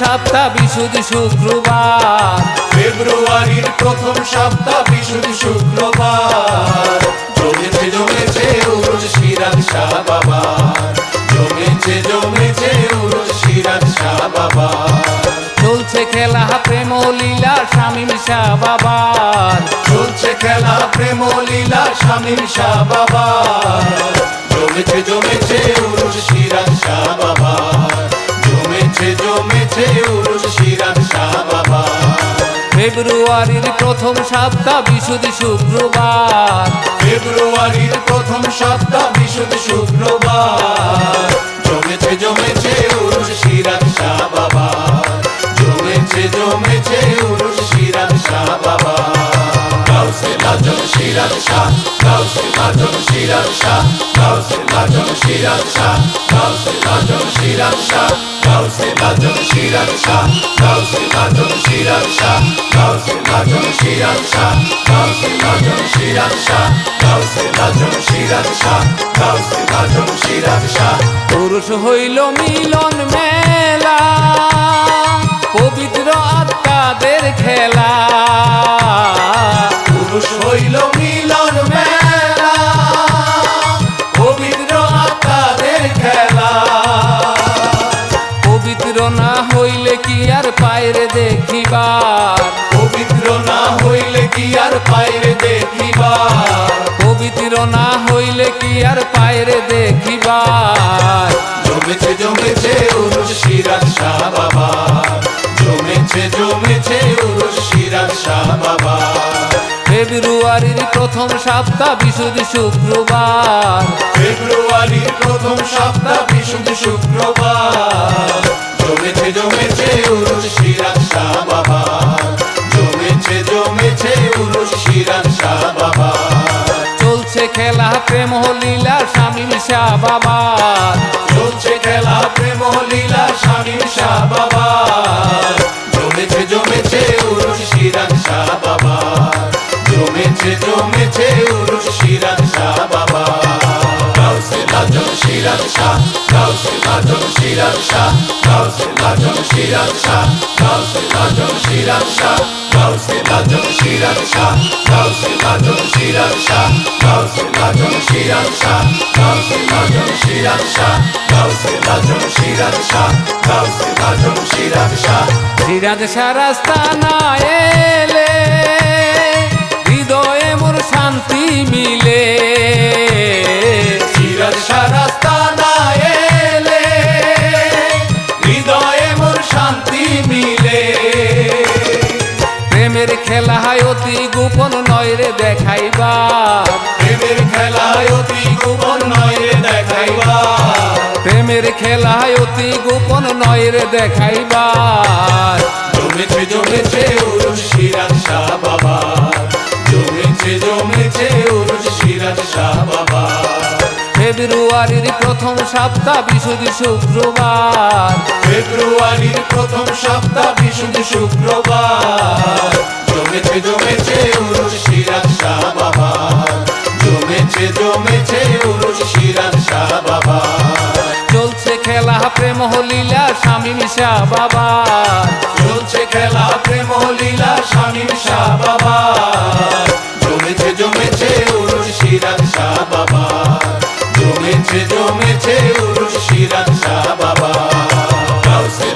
সপ্তাহ বিশুদ্ধ শুক্রবার। ফেব্রুয়ারির প্রথম সপ্তাহ বিশুদ্ধ শুক্রবার। জমেছে জমেছে উরুষ সিরাজ শাহ বাবার। জমেছে জমেছে উরুষ সিরাজ শাহ বাবার। চলছে খেলা প্রেম লীলা স্বামী শাহ বাবার। চলছে খেলা প্রেম লীলা স্বামীর শাহ বাবার। জমেছে জমেছে উরুষ সিরাজ শাহ বাবার। জমেছে জমেছে উরুষ সিরাজ শাহ বাবার ফেব্রুয়ারির প্রথম সপ্তাহ বিশুদ্ধ শুক্রবার। ফেব্রুয়ারির প্রথম সপ্তাহ বিশুদ্ধ শুক্রবার। জমেছে জমেছে উরুষ সিরাজ শাহ বাবা। জমেছে জমেছে উরুষ সিরাজ শাহ বাবা। লাজন সিরাজ শাহ গাউসে লাজন সিরাজ শাহ গাউসে লাজন সিরাজ শাহ গাউসে লাজন সিরাজ শাহ। পুরুষ হইল মিলন মেলা পবিত্র আত্মাদের খেলা। পায়রে দেখিবার। পবিত্র না হইলে কি আর পাইরে দেখিবার? পবিত্র না হইলে কি আর পায়রে দেখিবার? জমেছে জমেছে উরুষ সিরাজ শাহ বাবা জমেছে জমেছে উরুষ সিরাজ শাহ বাবা ফেব্রুয়ারির প্রথম সপ্তাহ বিশুদ্ধ শুক্রবার। ফেব্রুয়ারির প্রথম সপ্তাহ বিশুদ্ধ শুক্রবার। জমেছে জমেছে উরুষ সিরাজ শাহ বাবা। জমেছে জমেছে উরুষ সিরাজ শাহ বাবা। চলছে খেলা প্রেম লীলা স্বামী শাহ বাবার চলছে খেলা প্রেম লীলা স্বামী শাহ বাবা। জমেছে জমেছে উরুষ সিরাজ শাহ বাবা। জমেছে জমেছে উরুষ সিরাজ শাহ বাবা। গাউসে লাজন সিরাজ শাহ সিরাজ শাহ গাউসে লাজন সিরাজ শাহ গাউসে লাজন সিরাজ শাহ গাউসে লাজন সিরাজ শাহ গাউসে লাজন সিরাজ শাহ গাউসে লাজন সিরাজ শাহ গাউসে লাজন সিরাজ শাহ গাউসে লাজন সিরাজ শাহ গাউসে লাজন সিরাজ শাহ সিরাজ সারাস্তা না এলে, হৃদয়ে মোর শান্তি মিলে। নয় রে দেখাইবার প্রেমের খেলায় অতি গোপন নয় রে দেখাইবা। প্রেমের খেলা হয় অতি গোপন নয় রে দেখাইবার জমেছে জমেছে উরুষ শাহ বাবা। জমেছে জমেছে উরুষ শাহ বাবা। ফেব্রুয়ারির প্রথম সপ্তাহ বিশুদ্ধ শুক্রবার। ফেব্রুয়ারির প্রথম সপ্তাহ বিশুদ্ধ শুক্রবার। লীলা স্বামী শাহ বাবার চলছে খেলা প্রেম লীলা স্বামী শাহ বাবা। জমেছে জমেছে উরুষ শাহ বাবা। জমেছে জমেছে উরুষ শাহ বাবা।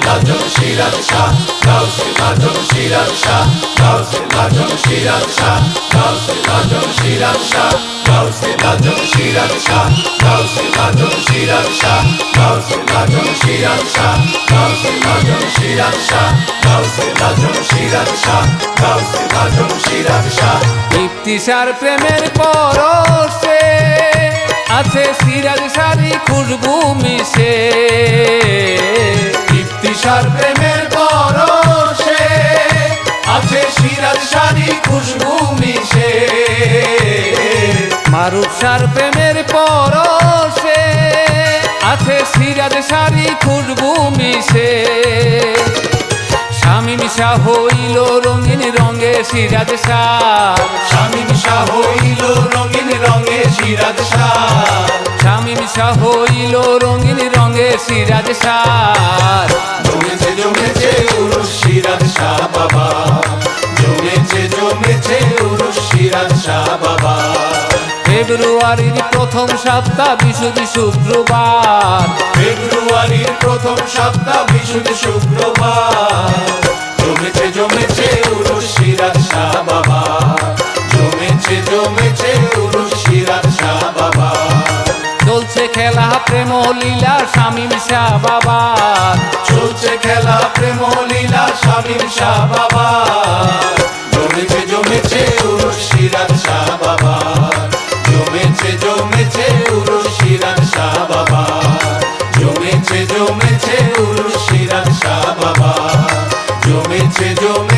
লাজন সিরাজ শাহ গাউসে লাজন সিরাজ শাহ গাউসে লাজন সিরাজ শাহ গাউসে লাজন সিরাজ শাহ গাউসে শাহ ইফতিসার প্রেমের পরশে আছে সিরাজ সারি খুশবু মিশে। ইফতিসার প্রেমের পরশে আছে সিরাজ শাড়ি, খুশবু মিশে। মারুফ সার প্রেমের পরশে সিরাজ সারি খুশবু মিশে। স্বামী মিশা হইল রঙিন রঙে সিরাজ সার স্বামী মিশা হইল রঙিন রঙে সিরাজ সার স্বামী মিশা হইল রঙিন রঙে সিরাজ শাহ ফেব্রুয়ারির প্রথম সপ্তাহ বিশুদ্ধ শুক্রবার। ফেব্রুয়ারির প্রথম সপ্তাহ বিশুদ্ধ শুক্রবার। জমেছে জমেছে উরুষ সিরাজ শাহ বাবা। জমেছে জমেছে উরুষ সিরাজ শাহ বাবা। চলছে খেলা প্রেম লীলা শামিম শাহ বাবা। চলছে খেলা প্রেম লীলা শামীম শাহ বাবা। জমেছে জমেছে উরুষ সিরাজ শাহ বাবা। জমেছে উরুষ